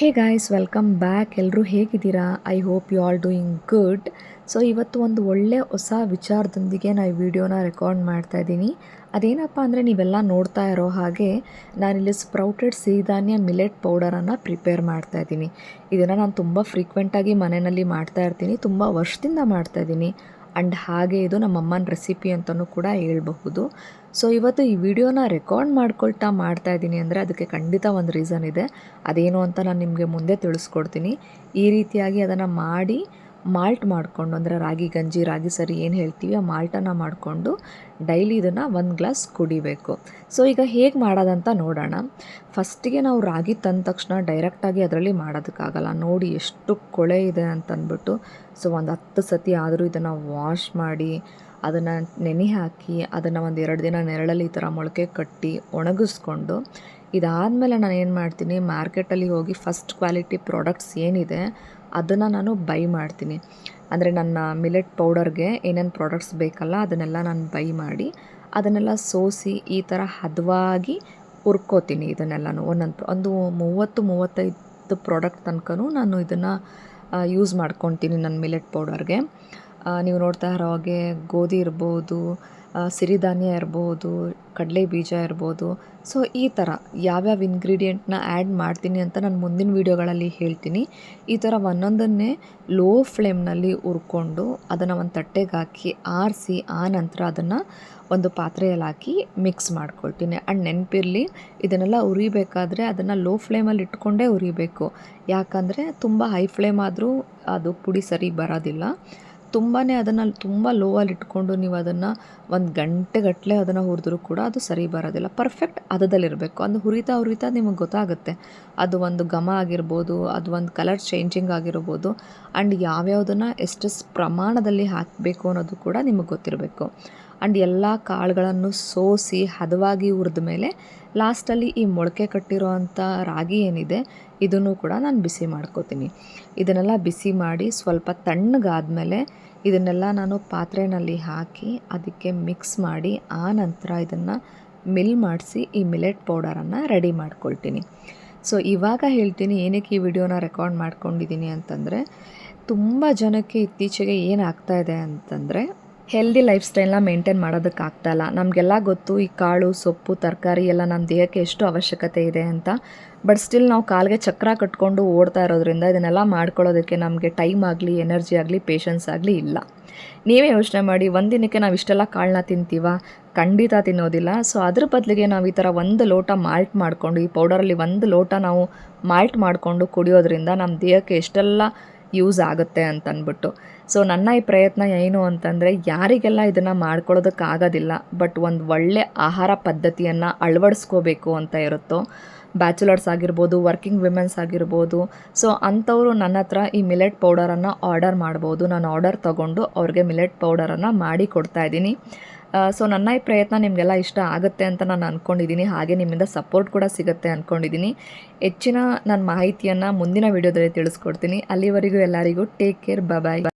Hey guys welcome back ಎಲ್ಲರೂ ಹೇಗಿದ್ದೀರಾ? I hope you all doing good so ಇವತ್ತು ಒಂದು ಒಳ್ಳೆ ಹೊಸ ವಿಚಾರದೊಂದಿಗೆ ನಾನು ಈ ವಿಡಿಯೋನ ರೆಕಾರ್ಡ್ ಮಾಡ್ತಾ ಇದ್ದೀನಿ. ಅದೇನಪ್ಪ ಅಂದರೆ ನೀವೆಲ್ಲ ನೋಡ್ತಾ ಇರೋ ಹಾಗೆ ನಾನಿಲ್ಲಿ ಸ್ಪ್ರೌಟೆಡ್ ಸಿರಿಧಾನ್ಯ ಮಿಲೆಟ್ ಪೌಡರನ್ನು ಪ್ರಿಪೇರ್ ಮಾಡ್ತಾ ಇದ್ದೀನಿ. ಇದನ್ನು ನಾನು ತುಂಬ ಫ್ರೀಕ್ವೆಂಟಾಗಿ ಮನೆಯಲ್ಲಿ ಮಾಡ್ತಾ ಇರ್ತೀನಿ. ತುಂಬ ವರ್ಷದಿಂದ ಮಾಡ್ತಾ ಇದ್ದೀನಿ. ಆ್ಯಂಡ್ ಹಾಗೆ ಇದು ನಮ್ಮಮ್ಮನ ರೆಸಿಪಿ ಅಂತಲೂ ಕೂಡ ಹೇಳ್ಬಹುದು. ಸೊ ಇವತ್ತು ಈ ವಿಡಿಯೋನ ರೆಕಾರ್ಡ್ ಮಾಡ್ಕೊಳ್ತಾ ಮಾಡ್ತಾ ಇದ್ದೀನಿ ಅಂದರೆ ಅದಕ್ಕೆ ಖಂಡಿತ ಒಂದು ರೀಸನ್ ಇದೆ. ಅದೇನು ಅಂತ ನಾನು ನಿಮಗೆ ಮುಂದೆ ತಿಳಿಸ್ಕೊಡ್ತೀನಿ. ಈ ರೀತಿಯಾಗಿ ಅದನ್ನು ಮಾಡಿ ಮಾಲ್ಟ್ ಮಾಡಿಕೊಂಡು ಅಂದರೆ ರಾಗಿ, ಗಂಜಿ, ರಾಗಿ ಸರಿ ಏನು ಹೇಳ್ತೀವಿ, ಆ ಮಾಲ್ಟನ್ನು ಮಾಡಿಕೊಂಡು ಡೈಲಿ ಇದನ್ನು ಒಂದು ಗ್ಲಾಸ್ ಕುಡಿಬೇಕು. ಸೊ ಈಗ ಹೇಗೆ ಮಾಡೋದಂತ ನೋಡೋಣ. ಫಸ್ಟಿಗೆ ನಾವು ರಾಗಿ ತಂದ ತಕ್ಷಣ ಡೈರೆಕ್ಟಾಗಿ ಅದರಲ್ಲಿ ಮಾಡೋದಕ್ಕಾಗಲ್ಲ. ನೋಡಿ ಎಷ್ಟು ಕೊಳೆ ಇದೆ ಅಂತಂದ್ಬಿಟ್ಟು. ಸೊ ಒಂದು ಹತ್ತು ಸತಿ ಆದರೂ ಇದನ್ನು ವಾಶ್ ಮಾಡಿ ಅದನ್ನು ನೆನೆ ಹಾಕಿ ಅದನ್ನು ಒಂದು ಎರಡು ದಿನ ನೆರಳಲ್ಲಿ ಈ ಥರ ಮೊಳಕೆ ಕಟ್ಟಿ ಒಣಗಿಸ್ಕೊಂಡು ಇದಾದಮೇಲೆ ನಾನು ಏನು ಮಾಡ್ತೀನಿ ಮಾರ್ಕೆಟಲ್ಲಿ ಹೋಗಿ ಫಸ್ಟ್ ಕ್ವಾಲಿಟಿ ಪ್ರಾಡಕ್ಟ್ಸ್ ಏನಿದೆ ಅದನ್ನು ನಾನು ಬೈ ಮಾಡ್ತೀನಿ. ಅಂದರೆ ನನ್ನ ಮಿಲೆಟ್ ಪೌಡರ್ಗೆ ಏನೇನು ಪ್ರಾಡಕ್ಟ್ಸ್ ಬೇಕಲ್ಲ ಅದನ್ನೆಲ್ಲ ನಾನು ಬೈ ಮಾಡಿ ಅದನ್ನೆಲ್ಲ ಸೋಸಿ ಈ ಥರ ಹದವಾಗಿ ಹುರ್ಕೋತೀನಿ ಇದನ್ನೆಲ್ಲನೂ. ಒಂದೊಂದು ಒಂದು ಮೂವತ್ತು, ಮೂವತ್ತೈದು ಪ್ರಾಡಕ್ಟ್ ತನಕನೂ ನಾನು ಇದನ್ನು ಯೂಸ್ ಮಾಡ್ಕೊತೀನಿ ನನ್ನ ಮಿಲೆಟ್ ಪೌಡರ್ಗೆ ನೀವು ನೋಡ್ತಾ ಇರೋ ಹಾಗೆ ಗೋಧಿ ಇರ್ಬೋದು ಸಿರಿಧಾನ್ಯ ಇರ್ಬೋದು, ಕಡಲೆ ಬೀಜ ಇರ್ಬೋದು. ಸೊ ಈ ಥರ ಯಾವ್ಯಾವ ಇಂಗ್ರೀಡಿಯೆಂಟ್ನ ಆ್ಯಡ್ ಮಾಡ್ತೀನಿ ಅಂತ ನಾನು ಮುಂದಿನ ವೀಡಿಯೋಗಳಲ್ಲಿ ಹೇಳ್ತೀನಿ. ಈ ಥರ ಒಂದೊಂದನ್ನೇ ಲೋ ಫ್ಲೇಮ್ನಲ್ಲಿ ಹುರ್ಕೊಂಡು ಅದನ್ನು ಒಂದು ತಟ್ಟೆಗೆ ಹಾಕಿ ಆರಿಸಿ ಆ ನಂತರ ಅದನ್ನು ಒಂದು ಪಾತ್ರೆಯಲ್ಲಿ ಹಾಕಿ ಮಿಕ್ಸ್ ಮಾಡ್ಕೊಳ್ತೀನಿ. ಆ್ಯಂಡ್ ನೆನಪಿರಲಿ, ಇದನ್ನೆಲ್ಲ ಉರಿಬೇಕಾದ್ರೆ ಅದನ್ನು ಲೋ ಫ್ಲೇಮಲ್ಲಿ ಇಟ್ಕೊಂಡೇ ಉರಿಬೇಕು ಯಾಕಂದರೆ ತುಂಬ ಹೈ ಫ್ಲೇಮ್ ಆದರೂ ಅದು ಪುಡಿ ಸರಿ ಬರೋದಿಲ್ಲ. ತುಂಬಾ ಅದನ್ನು ತುಂಬ ಲೋವಲ್ಲಿ ಇಟ್ಕೊಂಡು ನೀವು ಅದನ್ನು ಒಂದು ಗಂಟೆಗಟ್ಟಲೆ ಅದನ್ನು ಹುರಿದ್ರು ಕೂಡ ಅದು ಸರಿ ಬರೋದಿಲ್ಲ. ಪರ್ಫೆಕ್ಟ್ ಹದದಲ್ಲಿರಬೇಕು ಅದು ಹುರಿತಾ ಹುರಿತಾ ನಿಮಗೆ ಗೊತ್ತಾಗುತ್ತೆ. ಅದು ಒಂದು ಘಮ ಆಗಿರ್ಬೋದು, ಅದು ಒಂದು ಕಲರ್ ಚೇಂಜಿಂಗ್ ಆಗಿರ್ಬೋದು ಆ್ಯಂಡ್ ಯಾವ್ಯಾವುದನ್ನು ಎಷ್ಟು ಪ್ರಮಾಣದಲ್ಲಿ ಹಾಕಬೇಕು ಅನ್ನೋದು ಕೂಡ ನಿಮಗೆ ಗೊತ್ತಿರಬೇಕು. ಆ್ಯಂಡ್ ಎಲ್ಲ ಕಾಳುಗಳನ್ನು ಸೋಸಿ ಹದವಾಗಿ ಹುರಿದ ಮೇಲೆ ಲಾಸ್ಟಲ್ಲಿ ಈ ಮೊಳಕೆ ಕಟ್ಟಿರೋ ಅಂಥ ರಾಗಿ ಏನಿದೆ, ಇದನ್ನು ಕೂಡ ನಾನು ಬಿಸಿ ಮಾಡ್ಕೋತೀನಿ. ಇದನ್ನೆಲ್ಲ ಬಿಸಿ ಮಾಡಿ ಸ್ವಲ್ಪ ತಣ್ಣಗಾದಮೇಲೆ ಇದನ್ನೆಲ್ಲ ನಾನು ಪಾತ್ರೆಯಲ್ಲಿ ಹಾಕಿ ಅದಕ್ಕೆ ಮಿಕ್ಸ್ ಮಾಡಿ ಆ ನಂತರ ಇದನ್ನು ಮಿಲ್ ಮಾಡಿಸಿ ಈ ಮಿಲೆಟ್ ಪೌಡರನ್ನು ರೆಡಿ ಮಾಡ್ಕೊಳ್ತೀನಿ. ಸೊ ಇವಾಗ ಹೇಳ್ತೀನಿ ಏನಕ್ಕೆ ಈ ವಿಡಿಯೋನ ರೆಕಾರ್ಡ್ ಮಾಡ್ಕೊಂಡಿದ್ದೀನಿ ಅಂತಂದರೆ, ತುಂಬ ಜನಕ್ಕೆ ಇತ್ತೀಚೆಗೆ ಏನಾಗ್ತಾ ಇದೆ ಅಂತಂದರೆ ಹೆಲ್ದಿ ಲೈಫ್ ಸ್ಟೈಲ್ನ ಮೇಂಟೈನ್ ಮಾಡೋದಕ್ಕಾಗ್ತಾಯಿಲ್ಲ ನಮಗೆಲ್ಲ ಗೊತ್ತು ಈ ಕಾಳು, ಸೊಪ್ಪು, ತರಕಾರಿ ಎಲ್ಲ ನಮ್ಮ ದೇಹಕ್ಕೆ ಎಷ್ಟು ಅವಶ್ಯಕತೆ ಇದೆ ಅಂತ. ಬಟ್ ಸ್ಟಿಲ್ ನಾವು ಕಾಲಿಗೆ ಚಕ್ರ ಕಟ್ಕೊಂಡು ಓಡ್ತಾ ಇರೋದ್ರಿಂದ ಇದನ್ನೆಲ್ಲ ಮಾಡ್ಕೊಳ್ಳೋದಕ್ಕೆ ನಮಗೆ ಟೈಮ್ ಆಗಲಿ ಎನರ್ಜಿ ಆಗಲಿ ಪೇಷನ್ಸ್ ಆಗಲಿ ಇಲ್ಲ. ನೀವೇ ಯೋಚನೆ ಮಾಡಿ, ಒಂದಿನಕ್ಕೆ ನಾವು ಇಷ್ಟೆಲ್ಲ ಕಾಳನ್ನ ತಿಂತೀವ? ಖಂಡಿತ ತಿನ್ನೋದಿಲ್ಲ. ಸೊ ಅದ್ರ ಬದಲಿಗೆ ನಾವು ಈ ಥರ ಒಂದು ಲೋಟ ಮಾಲ್ಟ್ ಮಾಡಿಕೊಂಡು, ಈ ಪೌಡರಲ್ಲಿ ಒಂದು ಲೋಟ ನಾವು ಮಾಲ್ಟ್ ಮಾಡಿಕೊಂಡು ಕುಡಿಯೋದ್ರಿಂದ ನಮ್ಮ ದೇಹಕ್ಕೆ ಎಷ್ಟೆಲ್ಲ ಯೂಸ್ ಆಗುತ್ತೆ ಅಂತಂದ್ಬಿಟ್ಟು ಸೊ ನನ್ನ ಈ ಪ್ರಯತ್ನ ಏನು ಅಂತಂದರೆ, ಯಾರಿಗೆಲ್ಲ ಇದನ್ನು ಮಾಡ್ಕೊಳ್ಳೋದಕ್ಕಾಗೋದಿಲ್ಲ ಬಟ್ ಒಂದು ಒಳ್ಳೆ ಆಹಾರ ಪದ್ಧತಿಯನ್ನು ಅಳವಡಿಸ್ಕೋಬೇಕು ಅಂತ ಇರುತ್ತೋ ಬ್ಯಾಚುಲರ್ಸ್ ಆಗಿರ್ಬೋದು, ವರ್ಕಿಂಗ್ ವಿಮೆನ್ಸ್ ಆಗಿರ್ಬೋದು. ಸೊ, ಅಂಥವರು ನನ್ನ ಹತ್ರ ಈ ಮಿಲೆಟ್ ಪೌಡರನ್ನು ಆರ್ಡರ್ ಮಾಡ್ಬೋದು. ನಾನು ಆರ್ಡರ್ ತೊಗೊಂಡು ಅವ್ರಿಗೆ ಮಿಲೆಟ್ ಪೌಡರನ್ನು ಮಾಡಿ ಕೊಡ್ತಾ ಇದ್ದೀನಿ. ಸೊ, ನನ್ನ ಈ ಪ್ರಯತ್ನ ನಿಮಗೆಲ್ಲ ಇಷ್ಟ ಆಗುತ್ತೆ ಅಂತ ನಾನು ಅಂದ್ಕೊಂಡಿದ್ದೀನಿ ಹಾಗೆ ನಿಮ್ಮಿಂದ ಸಪೋರ್ಟ್ ಕೂಡ ಸಿಗುತ್ತೆ ಅಂದ್ಕೊಂಡಿದ್ದೀನಿ ಹೆಚ್ಚಿನ ನನ್ನ ಮಾಹಿತಿಯನ್ನು ಮುಂದಿನ ವೀಡಿಯೋದಲ್ಲಿ ತಿಳಿಸ್ಕೊಡ್ತೀನಿ. ಅಲ್ಲಿವರೆಗೂ ಎಲ್ಲರಿಗೂ ಟೇಕ್ ಕೇರ್ ಬಾಯ್